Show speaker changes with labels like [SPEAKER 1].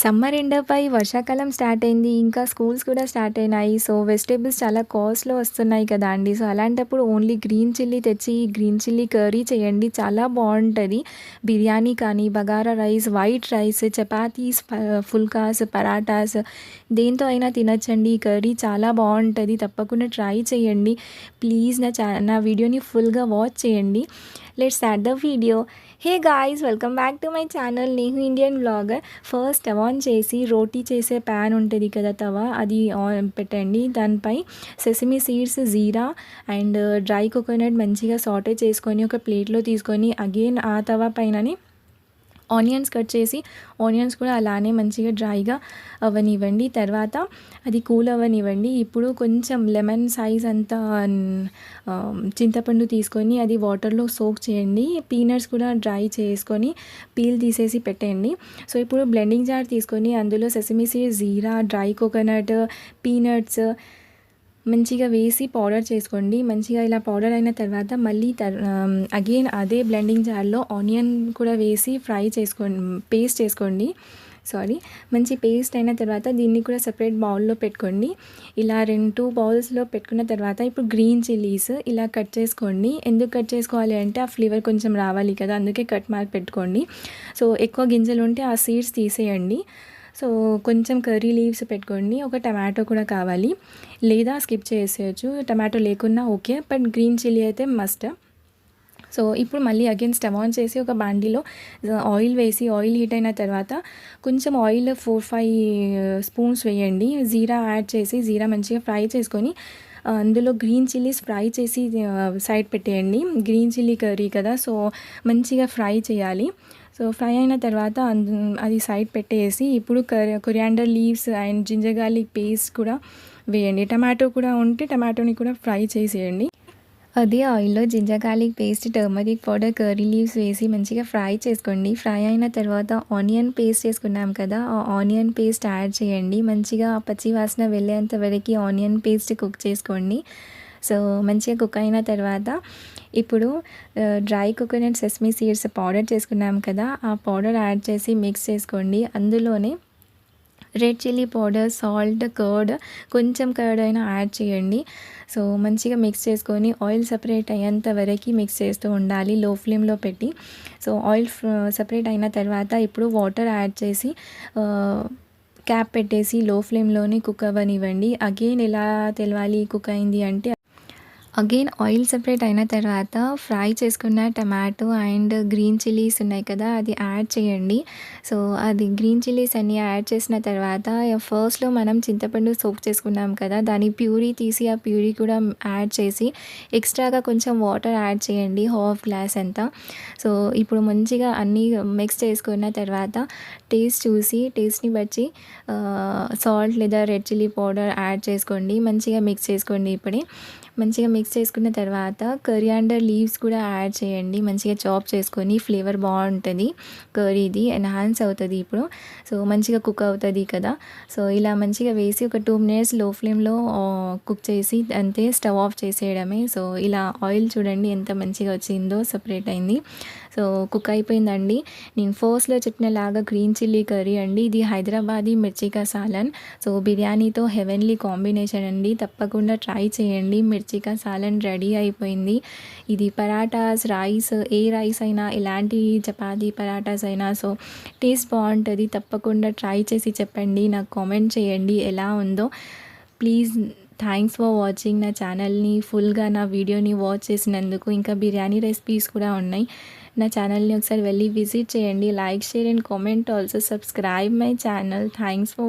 [SPEAKER 1] Summer ఎండపై వర్షాకాలం start అయింది ఇంకా స్కూల్స్ కూడా స్టార్ట్ అయినాయి. సో వెజిటేబుల్స్ చాలా కాస్ట్లో వస్తున్నాయి కదా అండి. సో అలాంటప్పుడు ఓన్లీ గ్రీన్ చిల్లీ తెచ్చి గ్రీన్ చిల్లీ కర్రీ చేయండి. చాలా బాగుంటుంది. బిర్యానీ కానీ bagara rice white rice chapatis phulkas parathas దేంతో అయినా తినచ్చండి. ఈ కర్రీ చాలా బాగుంటుంది. తప్పకుండా ట్రై చేయండి. ప్లీజ్ నా చా నా వీడియోని ఫుల్గా వాచ్ చేయండి. Let's start the video hey guys welcome back to my channel నేను ఇండియన్ బ్లాగర్ ఫస్ట్ ఆన్ చేసి రోటీ చేసే ప్యాన్ ఉంటుంది కదా తవ అది ఆన్ పెట్టండి. దానిపై sesame seeds jeera and dry coconut మంచిగా సాటే చేసుకొని ఒక ప్లేట్లో తీసుకొని అగైన్ ఆ తవ పైనని ఆనియన్స్ కట్ చేసి ఆనియన్స్ కూడా అలానే మంచిగా డ్రైగా అవనివ్వండి. తర్వాత అది కూల్ అవ్వనివ్వండి ఇప్పుడు కొంచెం లెమన్ సైజ్ అంతా చింతపండు తీసుకొని అది వాటర్లో సోక్ చేయండి. పీనట్స్ కూడా డ్రై చేసుకొని పీల్ తీసేసి పెట్టండి. సో ఇప్పుడు బ్లెండింగ్ జార్ తీసుకొని అందులో సెసిమిసి సీడ్స్ జీరా డ్రై కోకోనట్ పీనట్స్ మంచిగా వేసి పౌడర్ చేసుకోండి. మంచిగా ఇలా పౌడర్ అయిన తర్వాత మళ్ళీ అగైన్ అదే బ్లెండింగ్ జార్లో ఆనియన్ కూడా వేసి ఫ్రై చేసుకోండి పేస్ట్ చేసుకోండి. సారీ మంచి పేస్ట్ అయిన తర్వాత దీన్ని కూడా సపరేట్ బౌల్లో పెట్టుకోండి. ఇలా రెండు బౌల్స్లో పెట్టుకున్న తర్వాత ఇప్పుడు గ్రీన్ చిల్లీస్ ఇలా కట్ చేసుకోండి. ఎందుకు కట్ చేసుకోవాలి అంటే ఆ ఫ్లేవర్ కొంచెం రావాలి కదా అందుకే కట్ మార్క్ పెట్టుకోండి. సో ఎక్కువ గింజలు ఉంటే ఆ సీడ్స్ తీసేయండి. సో కొంచెం కర్రీ లీవ్స్ పెట్టుకోండి ఒక టమాటో కూడా కావాలి. లేదా స్కిప్ చేసేయచ్చు. టమాటో లేకున్నా ఓకే బట్ గ్రీన్ చిల్లీ అయితే మస్ట్ సో ఇప్పుడు మళ్ళీ అగైన్ స్టవ్ ఆన్ చేసి ఒక బాండీలో ఆయిల్ వేసి ఆయిల్ హీట్ అయిన తర్వాత కొంచెం ఆయిల్ ఫోర్ ఫైవ్ స్పూన్స్ వేయండి. జీరా యాడ్ చేసి జీరా మంచిగా ఫ్రై చేసుకొని అందులో గ్రీన్ చిల్లీస్ ఫ్రై చేసి సైడ్ పెట్టేయండి. గ్రీన్ చిల్లీ కర్రీ కదా సో మంచిగా ఫ్రై చేయాలి. సో ఫ్రై అయిన తర్వాత అది సైడ్ పెట్టేసి ఇప్పుడు coriander leaves and ginger garlic paste కూడా వేయండి. టమాటో కూడా ఉంటే టమాటోని కూడా ఫ్రై చేసేయండి. అదే ఆయిల్లో ginger garlic paste turmeric powder curry leaves వేసి మంచిగా ఫ్రై చేసుకోండి. ఫ్రై అయిన తర్వాత ఆనియన్ పేస్ట్ చేసుకున్నాం కదా ఆ ఆనియన్ పేస్ట్ యాడ్ చేయండి. మంచిగా పచ్చి వాసన వెళ్ళేంత వరకు ఆనియన్ పేస్ట్ కుక్ చేసుకోండి. సో మంచిగా కుక్ అయిన తర్వాత ఇప్పుడు dry coconut sesame seeds powder చేసుకున్నాం కదా ఆ పౌడర్ యాడ్ చేసి మిక్స్ చేసుకోండి. అందులోనే red chilli powder salt curd కొంచెం కర్డ్ అయినా యాడ్ చేయండి. సో మంచిగా మిక్స్ చేసుకొని ఆయిల్ సపరేట్ అయ్యేంత వరకు మిక్స్ చేస్తూ ఉండాలి లో ఫ్లేమ్లో పెట్టి. సో ఆయిల్ సపరేట్ అయిన తర్వాత ఇప్పుడు వాటర్ యాడ్ చేసి క్యాప్ పెట్టేసి లో ఫ్లేమ్లోనే కుక్ అవ్వనివ్వండి. అగైన్ ఎలా తెలవాలి కుక్ అయింది అంటే అగైన్ ఆయిల్ సపరేట్ అయిన తర్వాత ఫ్రై చేసుకున్న టమాటో అండ్ గ్రీన్ చిల్లీస్ ఉన్నాయి కదా అది యాడ్ చేయండి. సో అది గ్రీన్ చిల్లీస్ అన్నీ యాడ్ చేసిన తర్వాత ఫస్ట్లో మనం చింతపండు సోప్ చేసుకున్నాం కదా దాని ప్యూరీ తీసి ఆ ప్యూరీ కూడా యాడ్ చేసి ఎక్స్ట్రాగా కొంచెం వాటర్ యాడ్ చేయండి హాఫ్ గ్లాస్ అంతా. సో ఇప్పుడు మంచిగా అన్నీ మిక్స్ చేసుకున్న తర్వాత టేస్ట్ చూసి టేస్ట్ని బట్టి సాల్ట్ లేదా రెడ్ చిల్లీ పౌడర్ యాడ్ చేసుకోండి మంచిగా మిక్స్ చేసుకోండి ఇప్పుడే. మంచిగా మిక్స్ చేసుకున్న తర్వాత కరియాండర్ లీవ్స్ కూడా యాడ్ చేయండి. మంచిగా చాప్ చేసుకొని ఫ్లేవర్ బాగుంటుంది. కర్రీది ఎన్హాన్స్ అవుతుంది ఇప్పుడు. సో మంచిగా కుక్ అవుతుంది కదా. సో ఇలా మంచిగా వేసి ఒక టూ మినిట్స్లో ఫ్లేమ్లో కుక్ చేసి అంతే స్టవ్ ఆఫ్ చేసేయడమే. సో ఇలా ఆయిల్ చూడండి ఎంత మంచిగా వచ్చిందో సపరేట్ అయింది. సో కుక్ అయిపోయిందండి. నేను ఫస్ట్లో చెప్పినలాగా గ్రీన్ చిల్లీ కర్రీ అండి. ఇది హైదరాబాదీ మిర్చికా సాలన్ సో బిర్యానీతో హెవెన్లీ కాంబినేషన్ అండి. తప్పకుండా ట్రై చేయండి. మిర్చికా సాలన్ రెడీ అయిపోయింది. ఇది పరాటాస్ రైస్ ఏ రైస్ అయినా ఎలాంటి చపాతీ పరాటాస్ అయినా సో టేస్ట్ బాగుంటుంది. తప్పకుండా ట్రై చేసి చెప్పండి. నాకు కామెంట్ చేయండి ఎలా ఉందో. ప్లీజ్ థ్యాంక్స్ ఫర్ వాచింగ్ నా ఛానల్ని ఫుల్గా నా వీడియోని వాచ్ చేసినందుకు ఇంకా బిర్యానీ రెసిపీస్ కూడా ఉన్నాయి. నా ఛానల్ని ఒకసారి వెళ్ళి విజిట్ చేయండి. Like share and comment also subscribe my channel thanks for